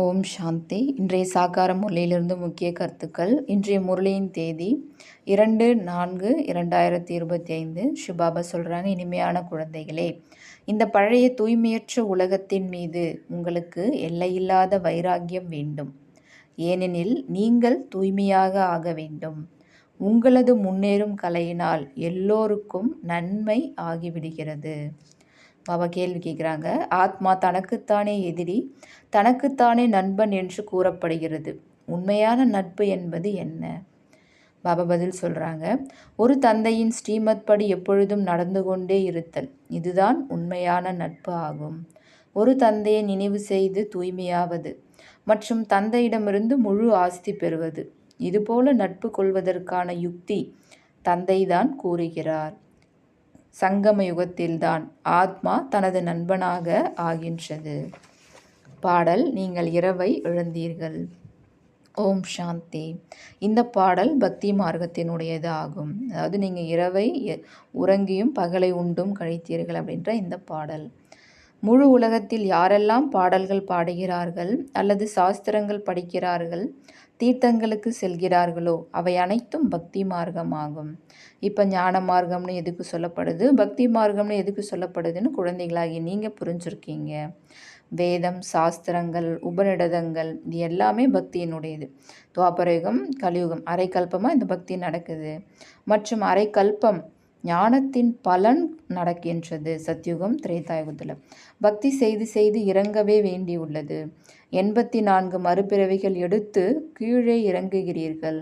ஓம் சாந்தி. இன்றைய சாக்கார முரளியிலிருந்து முக்கிய கருத்துக்கள். இன்றைய முரளியின் தேதி இரண்டு நான்கு இரண்டாயிரத்தி இருபத்தி ஐந்து. சுபாபா சொல்கிறாங்க இனிமையான குழந்தைகளே இந்த பழைய தூய்மையற்ற உலகத்தின் மீது உங்களுக்கு எல்லையில்லாத வைராக்கியம் வேண்டும். ஏனெனில் நீங்கள் தூய்மையாக ஆக வேண்டும். உங்களது முன்னேறும் கலையினால் எல்லோருக்கும் நன்மை ஆகிவிடுகிறது. பாபா கேள்வி கேட்குறாங்க. ஆத்மா தனக்குத்தானே எதிரி தனக்குத்தானே நண்பன் என்று கூறப்படுகிறது. உண்மையான நட்பு என்பது என்ன? பாபா பதில் சொல்கிறாங்க ஒரு தந்தையின் ஸ்ரீமத் படி எப்பொழுதும் நடந்து கொண்டே இருத்தல். இதுதான் உண்மையான நட்பு ஆகும். ஒரு தந்தையை நினைவு செய்து தூய்மையாவது மற்றும் தந்தையிடமிருந்து முழு ஆஸ்தி பெறுவது. இதுபோல நட்பு கொள்வதற்கான யுக்தி தந்தைதான் கூறுகிறார். சங்கம யுகத்தில்தான் ஆத்மா தனது நண்பனாக ஆகின்றது. பாடல் நீங்கள் இரவை எழுந்தீர்கள். ஓம் சாந்தி. இந்த பாடல் பக்தி மார்க்கத்தினுடையது ஆகும். அதாவது நீங்கள் இரவை உறங்கியும் பகலை உண்டும் கழித்தீர்கள் அப்படின்ற இந்த பாடல். முழு உலகத்தில் யாரெல்லாம் பாடல்கள் பாடுகிறார்கள் அல்லது சாஸ்திரங்கள் படிக்கிறார்கள் தீர்த்தங்களுக்கு செல்கிறார்களோ அவை அனைத்தும் பக்தி மார்க்கமாகும். இப்போ ஞான மார்க்கம்னு எதுக்கு சொல்லப்படுது? பக்தி மார்க்கம்னு எதுக்கு சொல்லப்படுதுன்னு குழந்தைகளாகி நீங்கள் புரிஞ்சுருக்கீங்க. வேதம் சாஸ்திரங்கள் உபநிடதங்கள் இது எல்லாமே பக்தியினுடையது. துவாபரயுகம் கலியுகம் அரைக்கல்பமாக இந்த பக்தி நடக்குது. மற்றும் அரைக்கல்பம் ஞானத்தின் பலன் நடக்கின்றது. சத்யுகம் திரேதாயுகத்தில் பக்தி செய்து செய்து இறங்கவே வேண்டியுள்ளது. எண்பத்தி நான்கு மறுபிறவிகள் எடுத்து கீழே இறங்குகிறீர்கள்.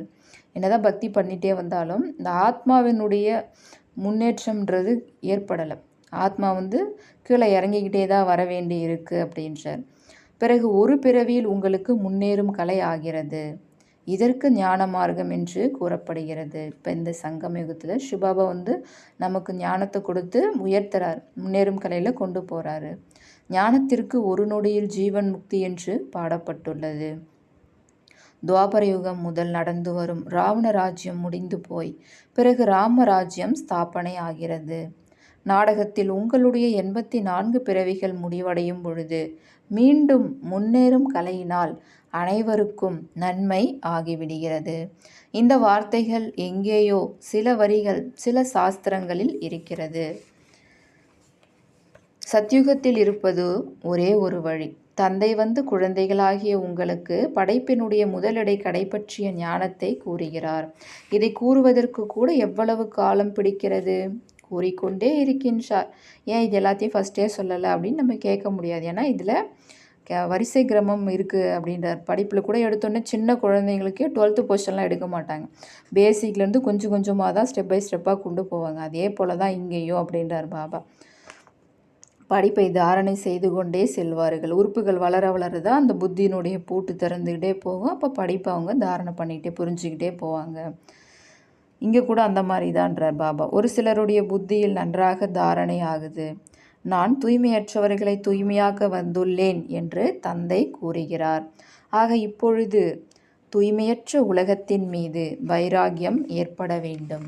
என்னதான் பக்தி பண்ணிகிட்டே வந்தாலும் இந்த ஆத்மாவினுடைய முன்னேற்றம்ன்றது ஏற்படலை. ஆத்மா வந்து கீழே இறங்கிக்கிட்டே தான் வர வேண்டி இருக்குது அப்படின்றார். பிறகு ஒரு பிறவியில் உங்களுக்கு முன்னேறும் கலை ஆகிறது. இதற்கு ஞான மார்க்கம் என்று கூறப்படுகிறது. இப்போ இந்த சங்கம் யுகத்தில் சுபாபா வந்து நமக்கு ஞானத்தை கொடுத்து உயர்த்துறார். முன்னேறும் கலையில் கொண்டு போகிறாரு ஞானத்திற்கு ஒரு நொடியில் ஜீவன் முக்தி என்று பாடப்பட்டுள்ளது. துவாபர யுகம் முதல் நடந்து வரும் ராவண ராஜ்யம் முடிந்து போய் பிறகு ராம ராஜ்யம் ஸ்தாபனை ஆகிறது. நாடகத்தில் உங்களுடைய எண்பத்தி நான்கு பிறவிகள் முடிவடையும் பொழுது மீண்டும் முன்னேறும் கலையினால் அனைவருக்கும் நன்மை ஆகிவிடுகிறது. இந்த வார்த்தைகள் எங்கேயோ சில வரிகள் சில சாஸ்திரங்களில் இருக்கிறது. சத்யுகத்தில் இருப்பது ஒரே ஒரு வழி. தந்தை வந்து குழந்தைகளாகிய உங்களுக்கு படைப்பினுடைய முதலிடை கடைப்பற்றிய ஞானத்தை கூறுகிறார். இதை கூறுவதற்கு கூட எவ்வளவு காலம் பிடிக்கிறது? கூறிக்கொண்டே இருக்கின்றார். ஏன் இது எல்லாத்தையும் ஃபஸ்ட்டே சொல்லலை அப்படின்னு நம்ம கேட்க முடியாது. ஏன்னா இதில் வரிசை கிரமம் இருக்குது அப்படின்றார். படிப்பில் கூட எடுத்தோன்னே சின்ன குழந்தைங்களுக்கே டுவெல்த்து போர்ஷன்லாம் எடுக்க மாட்டாங்க. பேசிக்லேருந்து கொஞ்சம் கொஞ்சமாக தான் ஸ்டெப் பை ஸ்டெப்பாக கொண்டு போவாங்க. அதே போல் தான் இங்கேயும் அப்படின்றார் பாபா. படிப்பை தாரணை செய்து கொண்டே செல்வார்கள். உறுப்புகள் வளர வளர தான் அந்த புத்தியினுடைய பூட்டு திறந்துக்கிட்டே போகும். அப்போ படிப்பை அவங்க தாரணை பண்ணிக்கிட்டே புரிஞ்சுக்கிட்டே போவாங்க. இங்கே கூட அந்த மாதிரி தான்றார் பாபா. ஒரு சிலருடைய புத்தியில் நன்றாக தாரணை ஆகுது. நான் தூய்மையற்றவர்களை தூய்மையாக்க வந்துள்ளேன் என்று தந்தை கூறுகிறார். ஆக இப்பொழுது தூய்மையற்ற உலகத்தின் மீது வைராகியம் ஏற்பட வேண்டும்.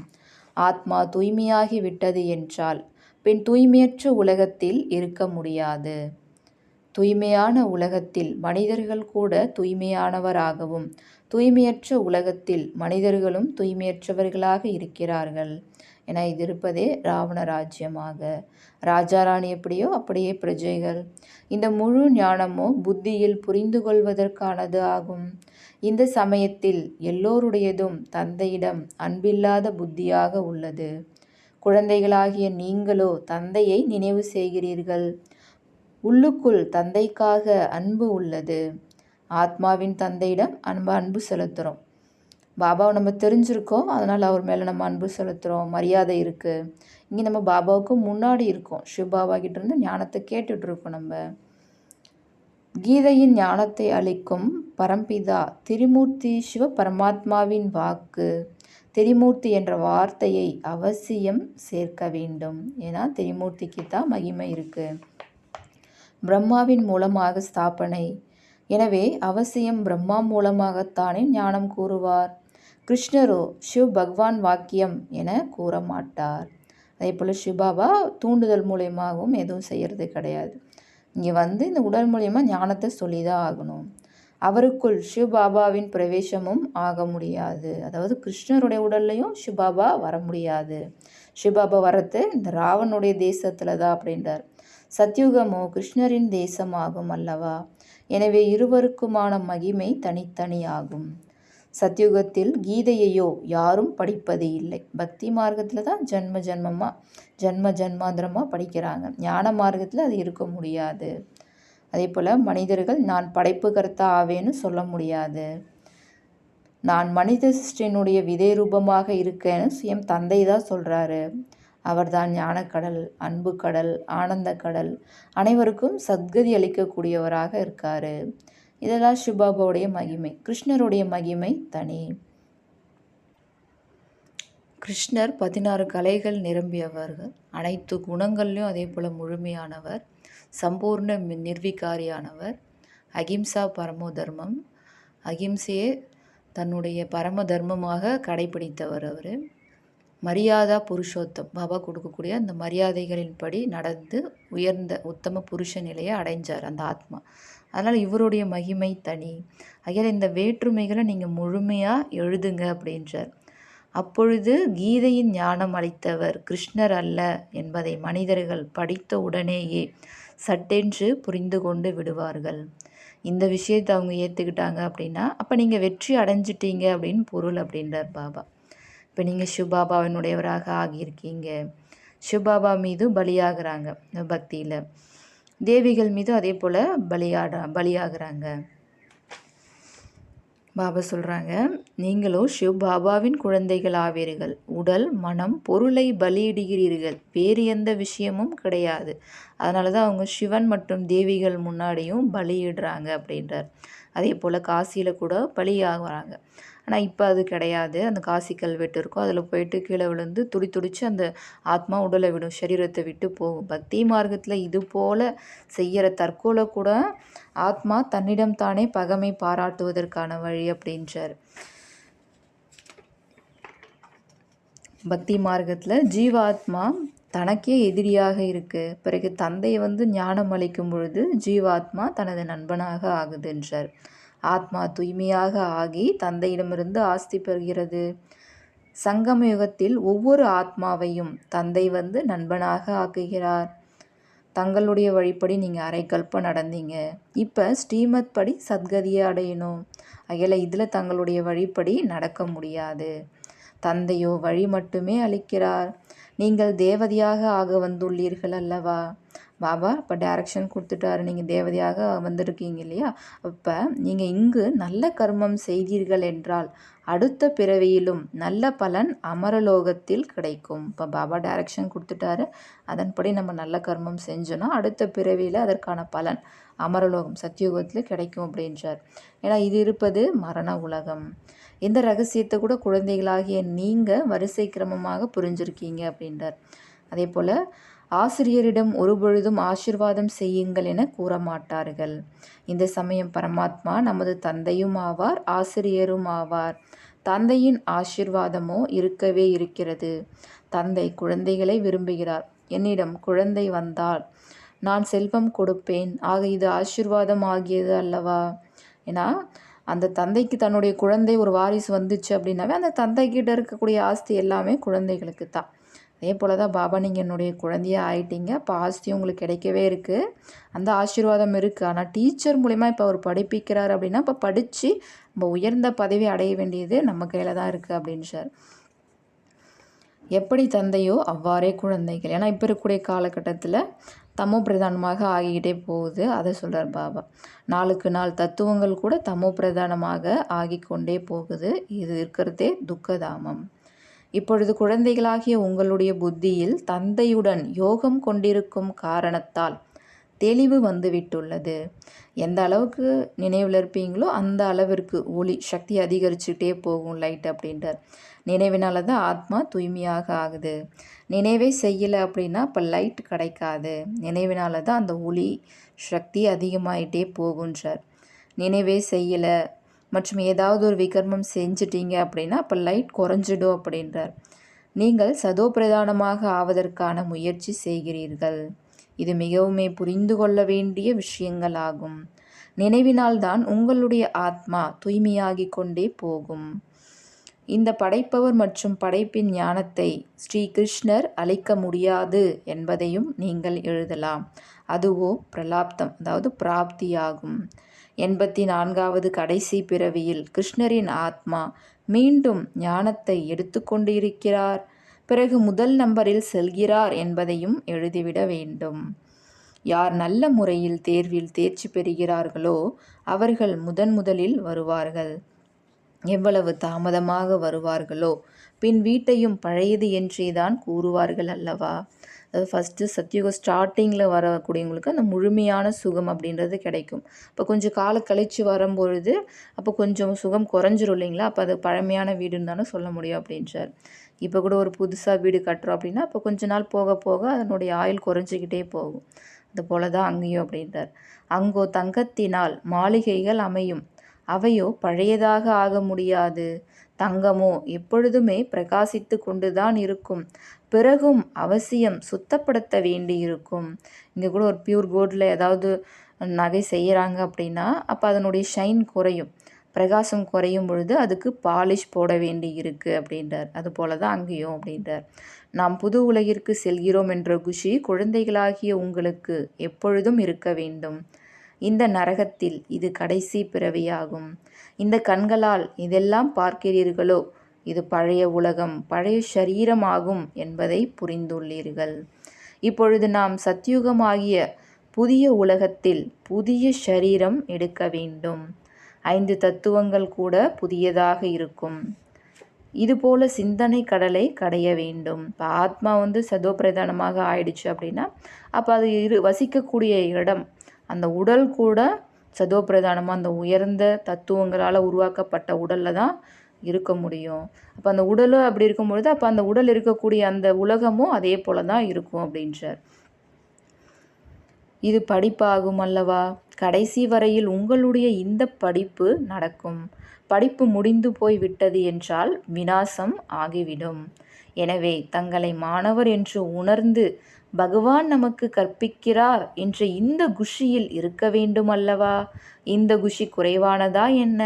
ஆத்மா தூய்மையாகி விட்டது என்றால் பின் தூய்மையற்ற உலகத்தில் இருக்க முடியாது. தூய்மையான உலகத்தில் மனிதர்கள் கூட தூய்மையானவராகவும் தூய்மையற்ற உலகத்தில் மனிதர்களும் தூய்மையற்றவர்களாக இருக்கிறார்கள். என இது இருப்பதே ராவண ராஜ்யமாக. ராஜாராணி எப்படியோ அப்படியே பிரஜைகள். இந்த முழு ஞானமோ புத்தியில் புரிந்து கொள்வதற்கானது ஆகும். இந்த சமயத்தில் எல்லோருடையதும் தந்தையிடம் அன்பில்லாத புத்தியாக உள்ளது. குழந்தைகளாகிய நீங்களோ தந்தையை நினைவு செய்கிறீர்கள். உள்ளுக்குள் தந்தைக்காக அன்பு உள்ளது. ஆத்மாவின் தந்தையிடம் அன்பு அன்பு செலுத்துகிறோம் பாபாவை நம்ம தெரிஞ்சிருக்கோம். அதனால் அவர் மேலே நம்ம அன்பு செலுத்துகிறோம் மரியாதை இருக்குது இங்கே நம்ம பாபாவுக்கு முன்னாடி இருக்கோம். சிவபாபா கிட்டேருந்து ஞானத்தை கேட்டுட்ருக்கோம் நம்ம. கீதையின் ஞானத்தை அளிக்கும் பரம்பிதா திரிமூர்த்தி சிவ பரமாத்மாவின் வாக்கு திரிமூர்த்தி என்ற வார்த்தையை அவசியம் சேர்க்க வேண்டும். ஏன்னா திரிமூர்த்திக்கு தான் மகிமை இருக்குது பிரம்மாவின் மூலமாக ஸ்தாபனை. எனவே அவசியம் பிரம்மா மூலமாகத்தானே ஞானம் கூறுவார். கிருஷ்ணரோ சிவ் பகவான் வாக்கியம் என கூற மாட்டார் அதே போல் சிவபாபா தூண்டுதல் மூலயமாகவும் எதுவும் செய்கிறது கிடையாது. இங்கே வந்து இந்த உடல் மூலயமா ஞானத்தை சொல்லி தான் ஆகணும். அவருக்குள் சிவபாபாவின் பிரவேசமும் ஆக முடியாது. அதாவது கிருஷ்ணருடைய உடல்லையும் சிவபாபா வர முடியாது. சிவபாபா வரத்து இந்த ராவனுடைய தேசத்தில் தான் அப்படின்றார். சத்யுகமோ கிருஷ்ணரின் தேசமாகும் அல்லவா? எனவே இருவருக்குமான மகிமை தனித்தனியாகும். சத்யுகத்தில் கீதையையோ யாரும் படிப்பது இல்லை. பக்தி மார்க்கத்தில் தான் ஜென்ம ஜென்மமாக ஜென்ம ஜென்மாந்திரமாக படிக்கிறாங்க. ஞான மார்க்கத்தில் அது இருக்க முடியாது. அதே போல் மனிதர்கள் நான் படைப்பு கருத்தா ஆவேன்னு சொல்ல முடியாது. நான் மனித சிருஷ்டினுடைய விதை ரூபமாக இருக்கேன்னு சுயம் தந்தை தான் சொல்கிறாரு அவர்தான் ஞானக்கடல் அன்பு கடல் ஆனந்த கடல் அனைவருக்கும் சத்கதி அளிக்கக்கூடியவராக இருக்காரு. இதெல்லாம் சிவபாபாவுடைய மகிமை கிருஷ்ணருடைய மகிமை தனி. கிருஷ்ணர் பதினாறு கலைகள் நிரம்பியவர்கள். அனைத்து குணங்கள்லையும் அதே போல் முழுமையானவர். சம்பூர்ண நிர்விகாரியானவர். அகிம்சா பரமோ தர்மம். அகிம்சையே தன்னுடைய பரம தர்மமாக கடைபிடித்தவர் அவர். மரியாதா புருஷோத்தம் பாபா கொடுக்கக்கூடிய அந்த மரியாதைகளின்படி நடந்து உயர்ந்த உத்தம புருஷ நிலையை அடைஞ்சார் அந்த ஆத்மா. அதனால் இவருடைய மகிமை தனி. ஆகையால் இந்த வேற்றுமைகளை நீங்கள் முழுமையாக எழுதுங்க அப்படின்றார். அப்பொழுது கீதையின் ஞானம் அளித்தவர் கிருஷ்ணர் அல்ல என்பதை மனிதர்கள் படித்த உடனேயே சட்டென்று புரிந்து கொண்டு விடுவார்கள். இந்த விஷயத்தை அவங்க ஏற்றுக்கிட்டாங்க அப்படின்னா அப்போ நீங்கள் வெற்றி அடைஞ்சிட்டீங்க அப்படின்னு பொருள் அப்படின்றார் பாபா. இப்போ நீங்கள் சிவபாபாவினுடையவராக ஆகியிருக்கீங்க. சிவபாபா மீது பலியாகிறாங்க பக்தியில். தேவிகள் மீது அதே போல் பலியாட பலியாகிறாங்க. பாபா சொல்கிறாங்க நீங்களோ சிவ் பாபாவின் குழந்தைகள் ஆவீர்கள். உடல் மனம் பொருளை பலியிடுகிறீர்கள். வேறு எந்த விஷயமும் கிடையாது. அதனால தான் அவங்க சிவன் மற்றும் தேவிகள் முன்னாடியும் பலியிடுறாங்க அப்படின்றார். அதே போல் காசியில் கூட பலியாகிறாங்க. ஆனால் இப்போ அது கிடையாது. அந்த காசி கல்வெட்டு இருக்கும். அதில் போயிட்டு கீழே விழுந்து துடி துடித்து அந்த ஆத்மா உடலை விடும். சரீரத்தை விட்டு போகும். பக்தி மார்க்கத்தில் இது போல் செய்கிற தற்கொலை கூட ஆத்மா தன்னிடம் தானே பகமை பாராட்டுவதற்கான வழி அப்படின்றார். பக்தி மார்க்கத்தில் ஜீவாத்மா தனக்கே எதிரியாக இருக்குது பிறகு தந்தையை வந்து ஞானம் அளிக்கும் பொழுது ஜீவாத்மா தனது நண்பனாக ஆகுதுன்றார். ஆத்மா தூய்மையாக ஆகி தந்தையிடமிருந்து ஆஸ்தி பெறுகிறது. சங்கம யுகத்தில் ஒவ்வொரு ஆத்மாவையும் தந்தை வந்து நண்பனாக ஆக்குகிறார். தங்களுடைய வழிப்படி நீங்கள் அரைக்கல்ப நடந்தீங்க. இப்போ ஸ்ரீமத் படி சத்கதியை அடையணும். அகில இதில் தங்களுடைய வழிப்படி நடக்க முடியாது. தந்தையோ வழி மட்டுமே அளிக்கிறார். நீங்கள் தேவதையாக ஆக வந்துள்ளீர்கள் அல்லவா? பாபா இப்போ டைரக்ஷன் கொடுத்துட்டாரு. நீங்கள் தேவதையாக வந்திருக்கீங்க இல்லையா? அப்போ நீங்கள் இங்கு நல்ல கர்மம் செய்தீர்கள் என்றால் அடுத்த பிறவியிலும் நல்ல பலன் அமரலோகத்தில் கிடைக்கும். இப்போ பாபா டைரக்ஷன் கொடுத்துட்டாரு. அதன்படி நம்ம நல்ல கர்மம் செஞ்சோன்னா அடுத்த பிறவியில் அதற்கான பலன் அமரலோகம் சத்தியுகத்தில் கிடைக்கும் அப்படின்றார். ஏன்னா இது இருப்பது மரண உலகம். இந்த ரகசியத்தை கூட குழந்தைகளாகிய நீங்கள் வரிசை கிரமமாக புரிஞ்சிருக்கீங்க அப்படின்றார். அதே போல் ஆசிரியரிடம் ஒருபொழுதும் ஆசிர்வாதம் செய்யுங்கள் என கூறமாட்டார்கள். இந்த சமயம் பரமாத்மா நமது தந்தையும் ஆவார் ஆசிரியரும் ஆவார். தந்தையின் ஆசிர்வாதமோ இருக்கவே இருக்கிறது. தந்தை குழந்தைகளை விரும்புகிறார். என்னிடம் குழந்தை வந்தால் நான் செல்வம் கொடுப்பேன். ஆக இது ஆசிர்வாதம் ஆகியது அல்லவா? ஏன்னா அந்த தந்தைக்கு தன்னுடைய குழந்தை ஒரு வாரிசு வந்துச்சு அப்படின்னாவே அந்த தந்தைக்கிட்ட இருக்கக்கூடிய ஆஸ்தி எல்லாமே குழந்தைகளுக்கு தான் அதே போல் தான் பாபா நீங்கள் என்னுடைய குழந்தையாக ஆயிட்டீங்க. இப்போ ஆஸ்தி உங்களுக்கு கிடைக்கவே இருக்குது அந்த ஆசீர்வாதம் இருக்குது ஆனால் டீச்சர் மூலிமா இப்போ அவர் படிப்பிக்கிறார் அப்படின்னா இப்போ படித்து நம்ம உயர்ந்த பதவி அடைய வேண்டியது நம்ம கையில் தான் இருக்குது அப்படின்னு சார் எப்படி தந்தையோ அவ்வாறே குழந்தைகள். ஏன்னா இப்போ இருக்கக்கூடிய காலகட்டத்தில் தமோ பிரதானமாக ஆகிக்கிட்டே போகுது. அதை சொல்கிறார் பாபா. நாளுக்கு நாள் தத்துவங்கள் கூட தமோ பிரதானமாக ஆகிக்கொண்டே போகுது. இது இருக்கிறதே துக்கதாமம். இப்பொழுது குழந்தைகளாகிய உங்களுடைய புத்தியில் தந்தையுடன் யோகம் கொண்டிருக்கும் காரணத்தால் தெளிவு வந்துவிட்டுள்ளது. எந்த அளவுக்கு நினைவில் இருப்பீங்களோ அந்த அளவிற்கு ஒளி சக்தி அதிகரிச்சுட்டே போகும் லைட் அப்படின்றார். நினைவினால தான் ஆத்மா தூய்மையாக ஆகுது. நினைவே செய்யலை அப்படின்னா இப்போ லைட் கிடைக்காது. நினைவினால தான் அந்த ஒளி சக்தி அதிகமாயிட்டே போகுன்றார். நினைவே செய்யலை மற்றும் ஏதாவது ஒரு விகர்மம் செஞ்சிட்டீங்க அப்படின்னா அப்போ லைட் குறைஞ்சிடும் அப்படின்றார். நீங்கள் சதோ பிரதானமாக ஆவதற்கான முயற்சி செய்கிறீர்கள். இது மிகவுமே புரிந்து கொள்ள வேண்டிய விஷயங்கள் ஆகும். நினைவினால்தான் உங்களுடைய ஆத்மா தூய்மையாகிக் கொண்டே போகும். இந்த படைப்பவர் மற்றும் படைப்பின் ஞானத்தை ஸ்ரீ கிருஷ்ணர் அளிக்க முடியாது என்பதையும் நீங்கள் எழுதலாம். அதுவோ பிரலாப்தம் அதாவது பிராப்தியாகும். எண்பத்தி நான்காவது கடைசி பிறவியில் கிருஷ்ணரின் ஆத்மா மீண்டும் ஞானத்தை எடுத்துக்கொண்டு இருக்கிறார் பிறகு முதல் நம்பரில் செல்கிறார் என்பதையும் எழுதிவிட வேண்டும். யார் நல்ல முறையில் தேர்வில் தேர்ச்சி பெறுகிறார்களோ அவர்கள் முதன் முதலில் வருவார்கள். எவ்வளவு தாமதமாக வருவார்களோ பின் வீட்டையும் பழையது என்றே தான் கூறுவார்கள் அல்லவா? அதாவது ஃபஸ்ட்டு சத்தியுக ஸ்டார்டிங்கில் வரக்கூடியவங்களுக்கு அந்த முழுமையான சுகம் அப்படின்றது கிடைக்கும். இப்போ கொஞ்சம் கால கழித்து வரும்பொழுது அப்போ கொஞ்சம் சுகம் குறைஞ்சிரும் இல்லைங்களா? அப்போ அது பழமையான வீடுன்னு தானே சொல்ல முடியும் அப்படின்றார். இப்போ கூட ஒரு புதுசாக வீடு கட்டுறோம் அப்படின்னா அப்போ கொஞ்ச நாள் போக போக அதனுடைய ஆயுள் குறைஞ்சிக்கிட்டே போகும். அது போல தான் அங்கேயும் அப்படின்றார். அங்கோ தங்கத்தினால் மாளிகைகள் அமையும். அவையோ பழையதாக ஆக முடியாது. தங்கமோ எப்பொழுதுமே பிரகாசித்து கொண்டுதான் இருக்கும். பிறகும் அவசியம் சுத்தப்படுத்த வேண்டியிருக்கும். இங்கே கூட ஒரு பியூர் கோல்டில் ஏதாவது நகை செய்கிறாங்க அப்படின்னா அப்போ அதனுடைய ஷைன் குறையும். பிரகாசம் குறையும் பொழுது அதுக்கு பாலிஷ் போட வேண்டி இருக்கு அப்படின்றார். அது போல தான் அங்கேயும் அப்படின்றார். நாம் புது உலகிற்கு செல்கிறோம் என்ற குஷி குழந்தைகளாகிய உங்களுக்கு எப்பொழுதும் இருக்க வேண்டும். இந்த நரகத்தில் இது கடைசி பிறவியாகும். இந்த கண்களால் இதெல்லாம் பார்க்கிறீர்களோ? இது பழைய உலகம் பழைய சரீரமாகும் என்பதை புரிந்துள்ளீர்கள். இப்பொழுது நாம் சத்யுகமாகிய புதிய உலகத்தில் புதிய சரீரம் எடுக்க வேண்டும். ஐந்து தத்துவங்கள் கூட புதியதாக இருக்கும். இதுபோல சிந்தனை கடலை கடைய வேண்டும். இப்போ ஆத்மா வந்து சதோபிரதானமாக ஆயிடுச்சு அப்படின்னா அப்போ அது இரு வசிக்கக்கூடிய இடம் அந்த உடல் கூட சதோபிரதானமாக அந்த உயர்ந்த தத்துவங்களால் உருவாக்கப்பட்ட உடலில் தான் இருக்க முடியும். அப்போ அந்த உடலும் அப்படி இருக்கும் பொழுது அப்போ அந்த உடல் இருக்கக்கூடிய அந்த உலகமும் அதே போல தான் இருக்கும் அப்படின்றார். இது படிப்பாகும் அல்லவா? கடைசி வரையில் உங்களுடைய இந்த படிப்பு நடக்கும். படிப்பு முடிந்து போய் விட்டது என்றால் வினாசம் ஆகிவிடும். எனவே தங்களை மாணவர் என்று உணர்ந்து பகவான் நமக்கு கற்பிக்கிறார் என்ற இந்த குஷியில் இருக்க வேண்டும் அல்லவா இந்த குஷி குறைவானதா என்ன?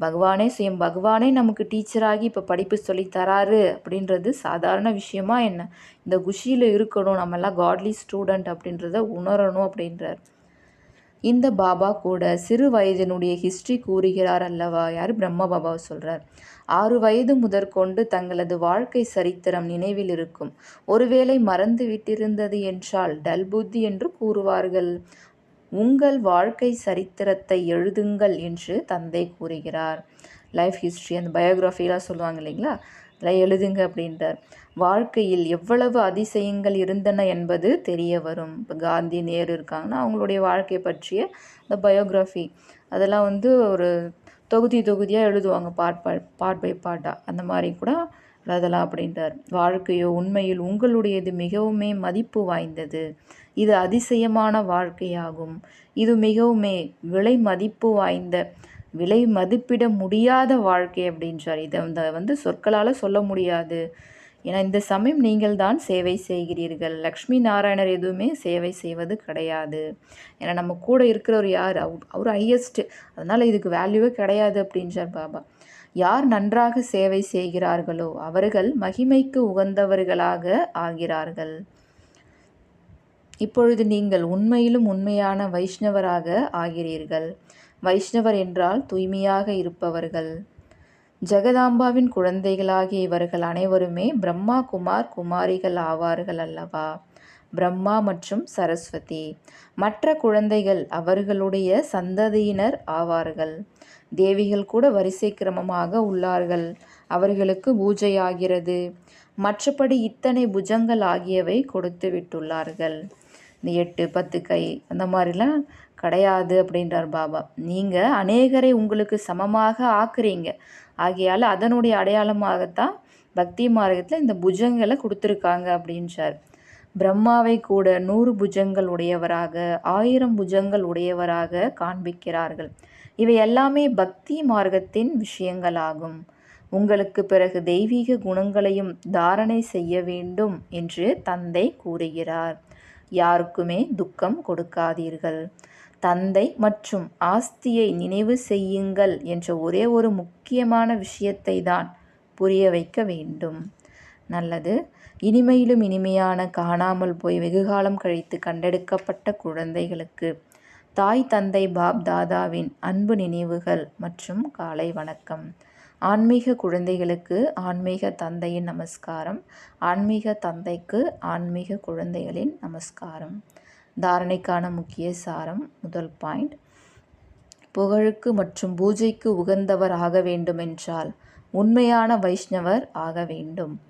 பகவானே சுயம் பகவானே நமக்கு டீச்சராகி இப்போ படிப்பு சொல்லி தராரு அப்படின்றது சாதாரண விஷயமா என்ன? இந்த குஷியில் இருக்கணும் நம்மெல்லாம் காட்லி ஸ்டூடெண்ட் அப்படின்றத உணரணும் அப்படின்றார். இந்த பாபா கூட சிறு வயதினுடைய ஹிஸ்ட்ரி கூறுகிறார் அல்லவா? யார்? பிரம்ம பாபா சொல்கிறார் ஆறு வயது முதற்கொண்டு தங்களது வாழ்க்கை சரித்திரம் நினைவில் இருக்கும். ஒருவேளை மறந்து விட்டிருந்தது என்றால் டல் புத்தி என்று கூறுவார்கள். உங்கள் வாழ்க்கை சரித்திரத்தை எழுதுங்கள் என்று தந்தை கூறுகிறார். லைஃப் ஹிஸ்ட்ரி அந்த பயோகிராஃபிலாம் சொல்லுவாங்க இல்லைங்களா? அதில் எழுதுங்க அப்படின்றார். வாழ்க்கையில் எவ்வளவு அதிசயங்கள் இருந்தன என்பது தெரிய வரும். இப்போ காந்தி நேரு இருக்காங்கன்னா அவங்களுடைய வாழ்க்கை பற்றிய இந்த பயோகிராஃபி அதெல்லாம் வந்து ஒரு தொகுதி தொகுதியாக எழுதுவாங்க பாட் பா பாட் பை பாட்டாக அந்த மாதிரி கூட எழுதலாம் அப்படின்றார். வாழ்க்கையோ உண்மையில் உங்களுடையது மிகவுமே மதிப்பு வாய்ந்தது. இது அதிசயமான வாழ்க்கையாகும். இது மிகவுமே விலை மதிப்பு வாய்ந்த விலை மதிப்பிட முடியாத வாழ்க்கை அப்படின்றார். இதை அந்த வந்து சொற்களால் சொல்ல முடியாது. ஏன்னா இந்த சமயம் நீங்கள் தான் சேவை செய்கிறீர்கள். லக்ஷ்மி நாராயணர் எதுவுமே சேவை செய்வது கிடையாது. ஏன்னா நம்ம கூட இருக்கிறவர் யார்? அவர் அவர் ஹையஸ்ட்டு அதனால் இதுக்கு வேல்யூவே கிடையாது அப்படின்றார் பாபா. யார் நன்றாக சேவை செய்கிறார்களோ அவர்கள் மகிமைக்கு உகந்தவர்களாக ஆகிறார்கள். இப்பொழுது நீங்கள் உண்மையிலும் உண்மையான வைஷ்ணவராக ஆகிறீர்கள். வைஷ்ணவர் என்றால் தூய்மையாக இருப்பவர்கள். ஜெகதாம்பாவின் குழந்தைகளாகிய இவர்கள் அனைவருமே பிரம்மா குமார் குமாரிகள் ஆவார்கள் அல்லவா? பிரம்மா மற்றும் சரஸ்வதி. மற்ற குழந்தைகள் அவர்களுடைய சந்ததியினர் ஆவார்கள். தேவிகள் கூட வரிசை கிரமமாக உள்ளார்கள். அவர்களுக்கு பூஜை ஆகிறது மற்றபடி இத்தனை புஜங்கள் ஆகியவை கொடுத்து விட்டுள்ளார்கள் இந்த எட்டு பத்து கை அந்த மாதிரிலாம் கிடையாது அப்படின்றார் பாபா. நீங்கள் அநேகரை உங்களுக்கு சமமாக ஆக்குறீங்க. ஆகையால் அதனுடைய அடையாளமாகத்தான் பக்தி மார்க்கத்தில் இந்த புஜங்களை கொடுத்துருக்காங்க அப்படின்றார். பிரம்மாவை கூட நூறு புஜங்கள் உடையவராக ஆயிரம் புஜங்கள் உடையவராக காண்பிக்கிறார்கள். இவை எல்லாமே பக்தி மார்க்கத்தின் விஷயங்களாகும். உங்களுக்கு பிறகு தெய்வீக குணங்களையும் தாரணை செய்ய வேண்டும் என்று தந்தை கூறுகிறார். யாருக்குமே துக்கம் கொடுக்காதீர்கள். தந்தை மற்றும் ஆஸ்தியை நினைவு செய்யுங்கள் என்ற ஒரே ஒரு முக்கியமான விஷயத்தை தான் புரிய வைக்க வேண்டும். நல்லது. இனிமையிலும் இனிமையான காணாமல் போய் வெகுகாலம் கழித்து கண்டெடுக்கப்பட்ட குழந்தைகளுக்கு தாய் தந்தை பாப் தாதாவின் அன்பு நினைவுகள் மற்றும் காலை வணக்கம். ஆன்மீக குழந்தைகளுக்கு ஆன்மீக தந்தையின் நமஸ்காரம் ஆன்மீக தந்தைக்கு ஆன்மீக குழந்தைகளின் நமஸ்காரம். தாரணைக்கான முக்கிய சாரம் முதல் பாயிண்ட். புகழுக்கு மற்றும் பூஜைக்கு உகந்தவர் ஆக வேண்டுமென்றால் உண்மையான வைஷ்ணவர் ஆக வேண்டும்.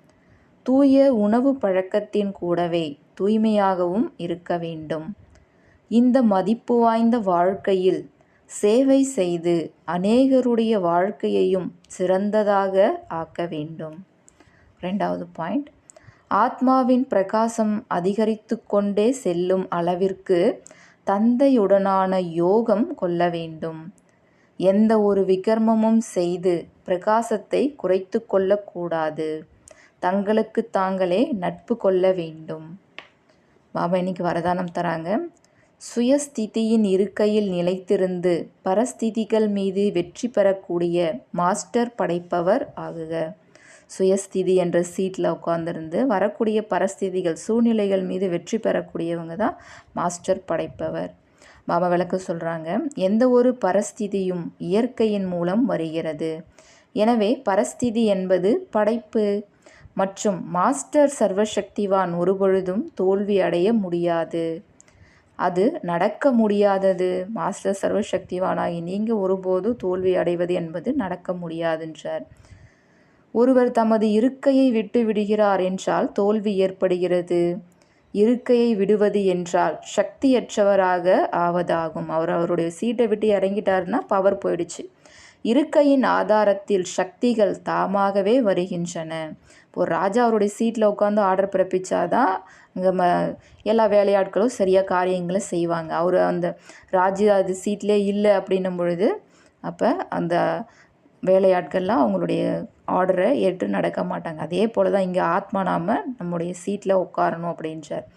தூய உணவு பழக்கத்தின் கூடவே தூய்மையாகவும் இருக்க வேண்டும். இந்த மதிப்பு வாய்ந்த வாழ்க்கையில் சேவை செய்து அநேகருடைய வாழ்க்கையையும் சிறந்ததாக ஆக்க வேண்டும். ரெண்டாவது பாயிண்ட். ஆத்மாவின் பிரகாசம் அதிகரித்து கொண்டே செல்லும் அளவிற்கு தந்தையுடனான யோகம் கொள்ள வேண்டும். எந்த ஒரு விகர்மமும் செய்து பிரகாசத்தை குறைத்து கொள்ளக்கூடாது. தங்களுக்கு தாங்களே நட்பு கொள்ள வேண்டும். பாபா இன்னைக்கு வரதானம் தராங்க. சுயஸ்திதியின் இருக்கையில் நிலைத்திருந்து பரஸ்திதிகள் மீது வெற்றி பெறக்கூடிய மாஸ்டர் படைப்பவர் ஆகுக. சுயஸ்திதி என்ற சீட்டில் உட்காந்துருந்து வரக்கூடிய பரஸ்திதிகள் சூழ்நிலைகள் மீது வெற்றி பெறக்கூடியவங்க தான் மாஸ்டர் படைப்பவர். பாபா விளக்க சொல்கிறாங்க எந்த ஒரு பரஸ்திதியும் இயற்கையின் மூலம் வருகிறது. எனவே பரஸ்திதி என்பது படைப்பு. மற்றும் மாஸ்டர் சர்வசக்திவான் ஒருபொழுதும் தோல்வி அடைய முடியாது. அது நடக்க முடியாதது. மாஸ்டர் சர்வசக்திவானாகி நீங்கள் ஒருபோதும் தோல்வி அடைவது என்பது நடக்க முடியாதுன்றார். ஒருவர் தமது இருக்கையை விட்டு விடுகிறார் என்றால் தோல்வி ஏற்படுகிறது. இருக்கையை விடுவது என்றால் சக்தியற்றவராக ஆவதாகும். அவர் அவருடைய சீட்டை விட்டு இறங்கிட்டாருன்னா பவர் போயிடுச்சு. இருக்கையின் ஆதாரத்தில் சக்திகள் தாமாகவே வருகின்றன. இப்போ ராஜா அவருடைய சீட்டில் உட்காந்து ஆர்டர் பிறப்பிச்சாதான் இங்கே ம எல்லா வேலையாட்களும் சரியாக காரியங்களை செய்வாங்க. அவர் அந்த ராஜா அது சீட்லேயே இல்லை அப்படின்னும் பொழுது அப்போ அந்த வேலையாட்கள்லாம் அவங்களுடைய ஆர்டரை ஏற்று நடக்க மாட்டாங்க. அதே போல் தான் இங்கே ஆத்மா நாம் நம்முடைய சீட்டில் உட்காரணும் அப்படின்றார்.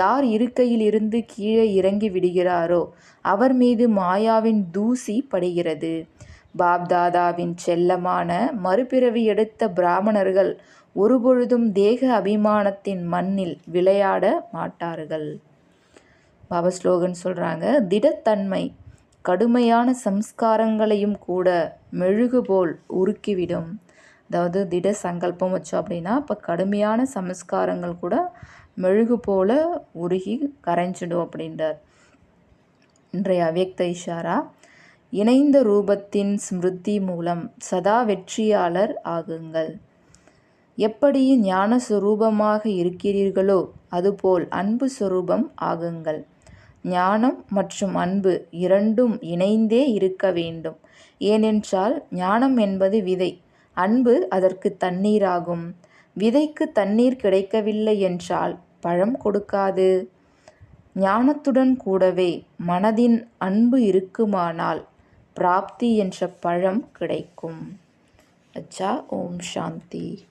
யார் இருக்கையில் இருந்து கீழே இறங்கி விடுகிறாரோ அவர் மீது மாயாவின் தூசி படுகிறது. பாப்தாதாவின் செல்லமான மறுபிறவி எடுத்த பிராமணர்கள் ஒருபொழுதும் தேக அபிமானத்தின் மண்ணில் விளையாட மாட்டார்கள். பாபா ஸ்லோகன் சொல்கிறாங்க திடத்தன்மை கடுமையான சம்ஸ்காரங்களையும் கூட மெழுகு போல் உருக்கிவிடும். அதாவது திட சங்கல்பம் வச்சோம் அப்படின்னா இப்போ கடுமையான சமஸ்காரங்கள் கூட மெழுகு போல உருகி கரைஞ்சிடும் அப்படின்றார். இன்றைய அவ்யக்த இஷாரா இணைந்த ரூபத்தின் ஸ்மிருதி மூலம் சதா வெற்றியாளர் ஆகுங்கள். எப்படி ஞான சுரூபமாக இருக்கிறீர்களோ அதுபோல் அன்பு சுரூபம் ஆகுங்கள். ஞானம் மற்றும் அன்பு இரண்டும் இணைந்தே இருக்க வேண்டும். ஏனென்றால் ஞானம் என்பது விதை. அன்பு அதற்கு தண்ணீராகும். விதைக்கு தண்ணீர் கிடைக்கவில்லை என்றால் பழம் கொடுக்காது. ஞானத்துடன் கூடவே மனதின் அன்பு இருக்குமானால் பிராப்தி என்ற பழம் கிடைக்கும். அச்சா ஓம் சாந்தி.